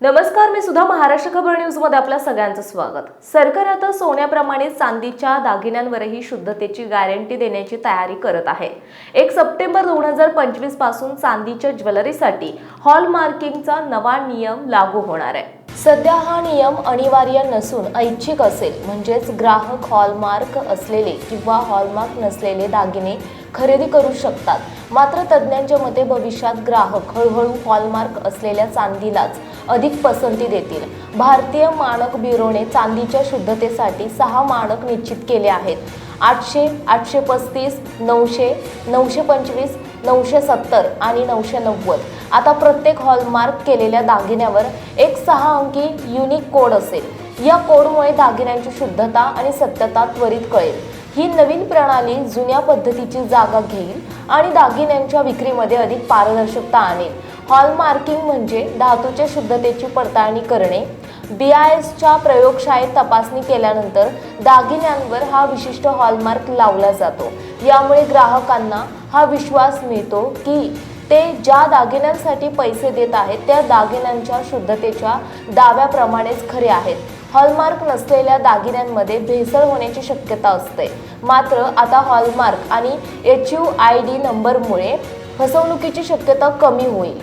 नमस्कार मी सुद्धा महाराष्ट्र खबर न्यूजमध्ये आपल्या सगळ्यांचं स्वागत. सरकार आता सोन्याप्रमाणे चांदीच्या दागिन्यांवरही शुद्धतेची गॅरंटी देण्याची तयारी करत आहे. एक सप्टेंबर दोन हजार पंचवीसपासून चांदीच्या ज्वेलरीसाठी हॉलमार्किंगचा नवा नियम लागू होणार आहे. सध्या हा नियम अनिवार्य नसून ऐच्छिक असेल. म्हणजेच ग्राहक हॉलमार्क असलेले किंवा हॉलमार्क नसलेले दागिने खरेदी करू शकतात. मात्र तज्ज्ञांच्या मते भविष्यात ग्राहक हळूहळू हॉलमार्क असलेल्या चांदीलाच अधिक पसंती देतील. भारतीय मानक ब्युरोने चांदीच्या शुद्धतेसाठी सहा मानक निश्चित केले आहेत. आठशे आठशे पस्तीस नऊशे नऊशे पंचवीस नऊशे सत्तर आणि नऊशे नव्वद. आता प्रत्येक हॉलमार्क केलेल्या दागिन्यावर एक सहा अंकी युनिक कोड असेल. या कोडमुळे दागिन्यांची शुद्धता आणि सत्यता त्वरित कळेल. ही नवीन प्रणाली जुन्या पद्धतीची जागा घेईल आणि दागिन्यांच्या विक्रीमध्ये अधिक पारदर्शकता आणेल. हॉलमार्किंग म्हणजे धातूच्या शुद्धतेची पडताळणी करणे. बी आय एसच्या प्रयोगशाळेत तपासणी केल्यानंतर दागिन्यांवर हा विशिष्ट हॉलमार्क लावला जातो. यामुळे ग्राहकांना हा विश्वास मिळतो की ते ज्या दागिन्यांसाठी पैसे देत आहेत त्या दागिन्यांच्या शुद्धतेच्या दाव्याप्रमाणेच खरे आहेत. हॉलमार्क नसलेल्या दागिन्यांमध्ये भेसळ होण्याची शक्यता असते. मात्र आता हॉलमार्क आणि एच यू आय डी नंबरमुळे फसवणुकीची शक्यता कमी होईल.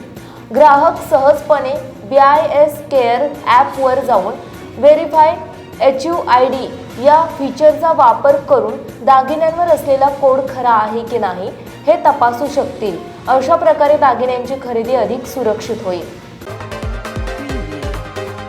ग्राहक सहजपणे बी आय एस केअर ॲपवर जाऊन verify H U I D या फीचरचा वापर करून दागिन्यांवर असलेला कोड खरा आहे की नाही हे तपासू शकतील. अशा प्रकारे दागिन्यांची खरेदी अधिक सुरक्षित होईल.